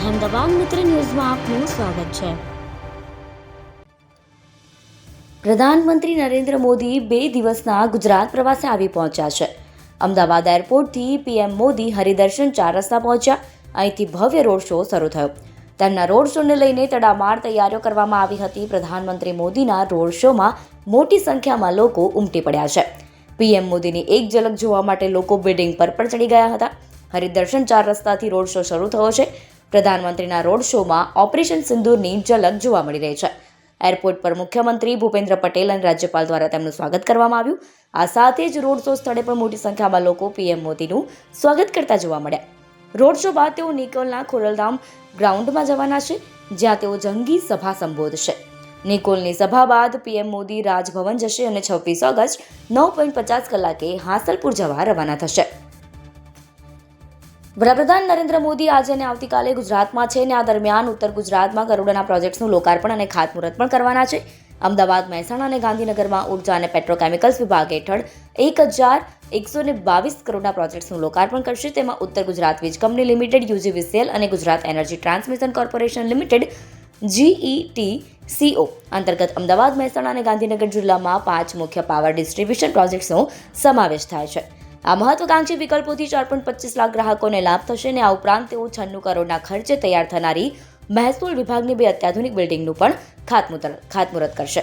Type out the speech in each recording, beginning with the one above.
અહેમદાબાદ મિત્ર ન્યૂઝમાં આપનું સ્વાગત છે. પ્રધાનમંત્રી નરેન્દ્ર મોદી બે દિવસના ગુજરાત પ્રવાસે આવી પહોંચ્યા છે. અમદાવાદ એરપોર્ટથી પીએમ મોદી હરિદર્શન ચાર રસ્તા પહોંચ્યા. અહીંથી ભવ્ય રોડ શો શરૂ થયો. તેમના રોડ શોને લઈને તડામાર તૈયારીઓ કરવામાં આવી હતી. પ્રધાનમંત્રી મોદીના રોડ શોમાં મોટી સંખ્યામાં લોકો ઉમટી પડ્યા છે. પીએમ મોદીની એક ઝલક જોવા માટે લોકો બિલ્ડિંગ પર પણ ચડી ગયા હતા. હરિદર્શન ચાર રસ્તાથી રોડ શો શરૂ થયો છે. પ્રધાનમંત્રીના રોડ શોમાં ઓપરેશન સિંદૂરની ઝલક જોવા મળી રહી છે. એરપોર્ટ પર મુખ્યમંત્રી ભૂપેન્દ્ર પટેલ અને રાજ્યપાલ દ્વારા તેમનું સ્વાગત કરવામાં આવ્યું. આ સાથે જ રોડ શો સ્થળે પણ મોટી સંખ્યામાં લોકો પીએમ મોદીનું સ્વાગત કરતા જોવા મળ્યા. રોડ શો બાદ તેઓ નિકોલના ખોરલધામ ગ્રાઉન્ડમાં જવાના છે, જ્યાં તેઓ જંગી સભા સંબોધશે. નિકોલની સભા બાદ પીએમ મોદી રાજભવન જશે અને છવ્વીસ ઓગસ્ટ નવ પોઈન્ટ પચાસ કલાકે હાંસલપુર જવા રવાના થશે. વડાપ્રધાન નરેન્દ્ર મોદી આજે અને આવતીકાલે ગુજરાતમાં છે અને આ દરમિયાન ઉત્તર ગુજરાતમાં કરોડોના પ્રોજેક્ટ્સનું લોકાર્પણ અને ખાતમુહૂર્ત પણ કરવાના છે. અમદાવાદ, મહેસાણા અને ગાંધીનગરમાં ઊર્જા અને પેટ્રોકેમિકલ્સ વિભાગ હેઠળ એક હજાર એકસો ને બાવીસ કરોડના પ્રોજેક્ટ્સનું લોકાર્પણ કરશે. તેમાં ઉત્તર ગુજરાત વીજ કંપની લિમિટેડ યુજીવીસીએલ અને Gujarat energy transmission corporation limited GETCO અંતર્ગત અમદાવાદ, મહેસાણા અને ગાંધીનગર જિલ્લામાં પાંચ મુખ્ય પાવર ડિસ્ટ્રીબ્યુશન પ્રોજેક્ટ્સનો સમાવેશ થાય છે. આ મહત્વકાંક્ષી વિકલ્પોથી ચાર પોઈન્ટ પચીસ લાખ ગ્રાહકોને લાભ થશે અને આ ઉપરાંત તેઓ છન્નું કરોડના ખર્ચે તૈયાર થનારી મહેસૂલ વિભાગની બે અત્યાધુનિક બિલ્ડિંગનું પણ ખાતમુહૂર્ત ખાતમુહૂર્ત કરશે.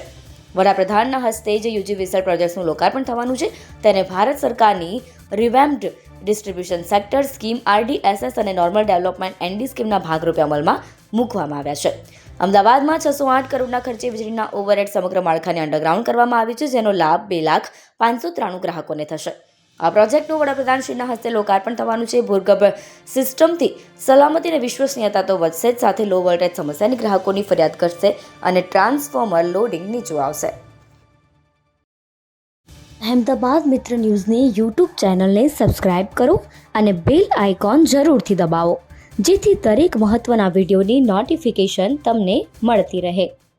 વડાપ્રધાનના હસ્તે જે યુજી વિસર પ્રોજેક્ટ્સનું લોકાર્પણ થવાનું છે. તેને ભારત સરકારની revamped distribution sector scheme, RDSS અને નોર્મલ ડેવલપમેન્ટ એનડી સ્કીમના ભાગરૂપે અમલમાં મૂકવામાં આવ્યા છે. અમદાવાદમાં છસો આઠ કરોડના ખર્ચે વીજળીના ઓવરહેડ સમગ્ર માળખાને અંડરગ્રાઉન્ડ કરવામાં આવ્યું છે, જેનો લાભ બે લાખ પાંચસો ત્રાણું ગ્રાહકોને થશે. આ પ્રોજેક્ટનું વડાપ્રધાનશ્રીના હસ્તે લોકાર્પણ થવાનું છે. ભૂગર્ભ સિસ્ટમથી સલામતી અને વિશ્વસનીયતા તો વધશે જ, સાથે લો વોલ્ટેજ સમસ્યાની ગ્રાહકોની ફરિયાદ કરશે અને ટ્રાન્સફોર્મર લોડિંગ નીચું આવશે. અહેમદાબાદ મિત્ર ન્યૂઝની યુટ્યુબ ચેનલને સબસ્ક્રાઇબ કરો અને બેલ આઇકોન જરૂરથી દબાવો, જેથી દરેક મહત્ત્વના વિડીયોની નોટિફિકેશન તમને મળતી રહે.